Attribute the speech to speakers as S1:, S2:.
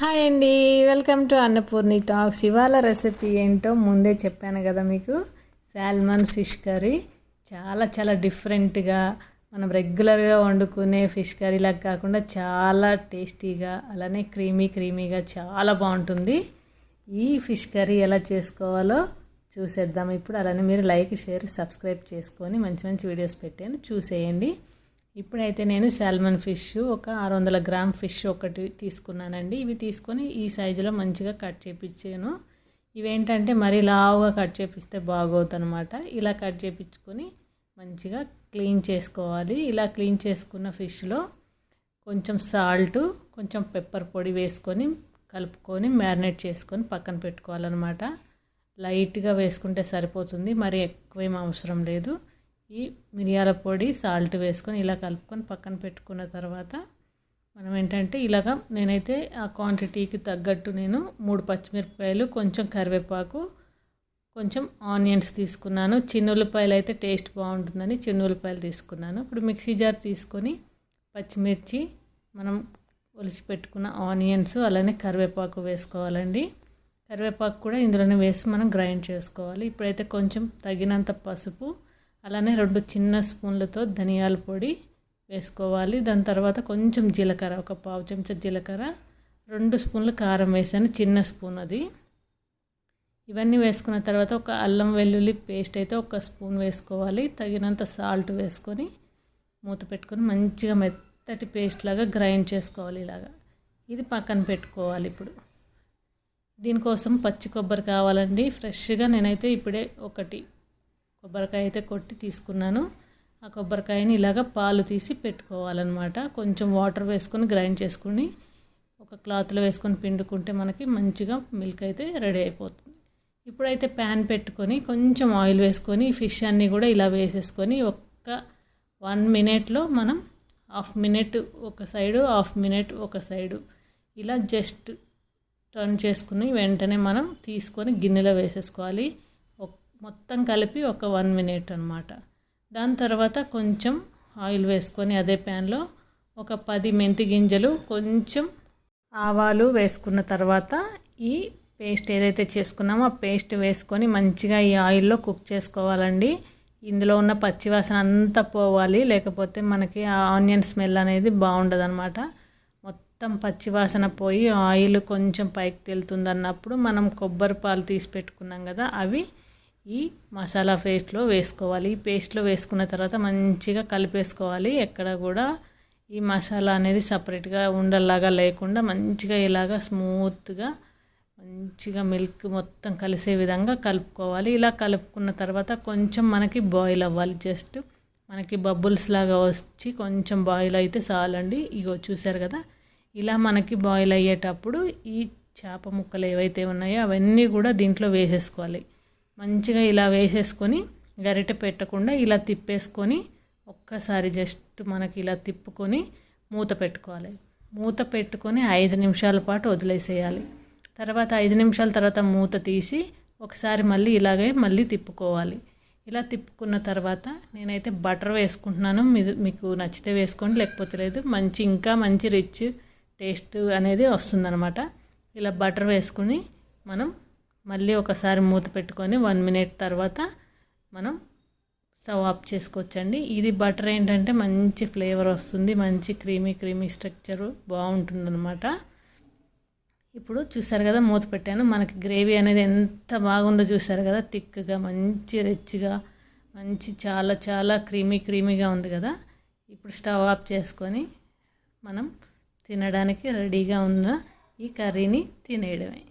S1: Hi అండి. Welcome to Annapurni talks ఇవాళ recipe ఏంటో ముందే చెప్పాను కదా మీకు. సాల్మన్ ఫిష్ కర్రీ చాలా చాలా డిఫరెంట్గా మనం రెగ్యులర్గా వండుకునే ఫిష్ కర్రీలా కాకుండా చాలా టేస్టీగా అలానే క్రీమీ క్రీమీగా చాలా బాగుంటుంది. ఈ ఫిష్ కర్రీ ఎలా చేసుకోవాలో చూసేద్దాం. ఇప్పుడు అలానే మీరు లైక్ షేర్ సబ్స్క్రైబ్ చేసుకొని మంచి మంచి వీడియోస్ పెట్టాను చూసేయండి. ఇప్పుడైతే నేను సాల్మన్ ఫిష్ ఒక ఆరు వందల గ్రామ్ ఫిష్ ఒకటి తీసుకున్నానండి. ఇవి తీసుకొని ఈ సైజులో మంచిగా కట్ చేపించాను ఇవేంటంటే మరీ లావుగా కట్ చేపిస్తే బాగోదనమాట ఇలా కట్ చేపించుకొని మంచిగా క్లీన్ చేసుకోవాలి. ఇలా క్లీన్ చేసుకున్న ఫిష్లో కొంచెం సాల్ట్ కొంచెం పెప్పర్ పొడి వేసుకొని కలుపుకొని మ్యారినేట్ చేసుకొని పక్కన పెట్టుకోవాలన్నమాట. లైట్గా వేసుకుంటే సరిపోతుంది. మరి ఎక్కువేం అవసరం లేదు. ఈ మిరియాల పొడి సాల్ట్ వేసుకొని ఇలా కలుపుకొని పక్కన పెట్టుకున్న తర్వాత మనం ఏంటంటే ఇలాగ నేనైతే ఆ క్వాంటిటీకి తగ్గట్టు నేను మూడు పచ్చిమిరపకాయలు కొంచెం కరివేపాకు కొంచెం ఆనియన్స్ తీసుకున్నాను. చిన్నులపాయలు అయితే టేస్ట్ బాగుంటుందని చిన్నులపాయలు తీసుకున్నాను. ఇప్పుడు మిక్సీ జార్ తీసుకొని పచ్చిమిర్చి మనం ఒలిచి పెట్టుకున్న ఆనియన్స్ అలానే కరివేపాకు వేసుకోవాలండి. కరివేపాకు కూడా ఇందులోనే వేసి మనం గ్రైండ్ చేసుకోవాలి. ఇప్పుడైతే కొంచెం తగినంత పసుపు అలానే రెండు చిన్న స్పూన్లతో ధనియాల పొడి వేసుకోవాలి. దాని తర్వాత కొంచెం జీలకర్ర ఒక పావు చెంచా జీలకర్ర రెండు స్పూన్లు కారం వేసాను చిన్న స్పూన్ అది. ఇవన్నీ వేసుకున్న తర్వాత ఒక అల్లం వెల్లుల్లి పేస్ట్ అయితే ఒక స్పూన్ వేసుకోవాలి. తగినంత సాల్ట్ వేసుకొని మూత పెట్టుకొని మంచిగా మెత్తటి పేస్ట్ లాగా గ్రైండ్ చేసుకోవాలి ఇలాగా. ఇది పక్కన పెట్టుకోవాలి ఇప్పుడు. దీనికోసం పచ్చి కొబ్బరి కావాలండి. ఫ్రెష్గా నేనైతే ఇప్పుడే ఒకటి కొబ్బరికాయ అయితే కొట్టి తీసుకున్నాను. ఆ కొబ్బరికాయని ఇలాగ పాలు తీసి పెట్టుకోవాలన్నమాట. కొంచెం వాటర్ వేసుకొని గ్రైండ్ చేసుకుని ఒక క్లాత్లో వేసుకొని పిండుకుంటే మనకి మంచిగా మిల్క్ అయితే రెడీ అయిపోతుంది. ఇప్పుడైతే ప్యాన్ పెట్టుకొని కొంచెం ఆయిల్ వేసుకొని ఫిష్ అన్నీ కూడా ఇలా వేసేసుకొని ఒక్క వన్ మినిట్లో మనం హాఫ్ మినిట్ ఒక సైడు హాఫ్ మినిట్ ఒక సైడు ఇలా జస్ట్ టర్న్ చేసుకుని వెంటనే మనం తీసుకొని గిన్నెలో వేసేసుకోవాలి. మొత్తం కలిపి ఒక వన్ మినిట్ అనమాట దాని తర్వాత కొంచెం ఆయిల్ వేసుకొని అదే ప్యాన్లో ఒక పది మెంతి గింజలు కొంచెం ఆవాలు వేసుకున్న తర్వాత ఈ పేస్ట్ ఏదైతే చేసుకున్నామో ఆ పేస్ట్ వేసుకొని మంచిగా ఈ ఆయిల్లో కుక్ చేసుకోవాలండి. ఇందులో ఉన్న పచ్చివాసన అంతా పోవాలి లేకపోతే మనకి ఆ ఆనియన్ స్మెల్ అనేది బాగుండదు అనమాట మొత్తం పచ్చివాసన పోయి ఆయిల్ కొంచెం పైకి తెలుతుంది అన్నప్పుడు మనం కొబ్బరి పాలు తీసి పెట్టుకున్నాం కదా అవి ఈ మసాలా పేస్ట్లో వేసుకోవాలి. ఈ పేస్ట్లో వేసుకున్న తర్వాత మంచిగా కలిపేసుకోవాలి. ఎక్కడ కూడా ఈ మసాలా అనేది సపరేట్గా ఉండల్లాగా లేకుండా మంచిగా ఇలాగా స్మూత్గా మంచిగా మిల్క్ మొత్తం కలిసే విధంగా కలుపుకోవాలి. ఇలా కలుపుకున్న తర్వాత కొంచెం మనకి బాయిల్ అవ్వాలి. జస్ట్ మనకి బబుల్స్ లాగా వచ్చి కొంచెం బాయిల్ అయితే చాలండి. ఇగో చూసారు కదా? ఇలా మనకి బాయిల్ అయ్యేటప్పుడు ఈ చేప ముక్కలు ఏవైతే ఉన్నాయో అవన్నీ కూడా దీంట్లో వేసేసుకోవాలి. మంచిగా ఇలా వేసేసుకొని గరిటె పెట్టకుండా ఇలా తిప్పేసుకొని ఒక్కసారి జస్ట్ మనకి ఇలా తిప్పుకొని మూత పెట్టుకోవాలి. మూత పెట్టుకొని ఐదు నిమిషాల పాటు వదిలేసేయాలి. తర్వాత ఐదు నిమిషాల తర్వాత మూత తీసి ఒకసారి మళ్ళీ ఇలాగే మళ్ళీ తిప్పుకోవాలి. ఇలా తిప్పుకున్న తర్వాత నేనైతే బటర్ వేసుకుంటున్నాను. మీకు నచ్చితే వేసుకోండి లేకపోతే లేదు. మంచి ఇంకా మంచి రిచ్ టేస్ట్ అనేది వస్తుందన్నమాట. ఇలా బటర్ వేసుకుని మనం మళ్ళీ ఒకసారి మూత పెట్టుకొని వన్ మినిట్ తర్వాత మనం స్టవ్ ఆఫ్ చేసుకోవచ్చండి. ఇది బటర్ ఏంటంటే మంచి ఫ్లేవర్ వస్తుంది మంచి క్రీమీ క్రీమీ స్ట్రక్చరు బాగుంటుందన్నమాట. ఇప్పుడు చూసారు కదా మూత పెట్టాను. మనకి గ్రేవీ అనేది ఎంత బాగుందో చూసారు కదా థిక్గా మంచి రిచ్గా మంచి చాలా చాలా క్రీమీ క్రీమీగా ఉంది కదా. ఇప్పుడు స్టవ్ ఆఫ్ చేసుకొని మనం తినడానికి రెడీగా ఉన్న ఈ కర్రీని తినేయడమే.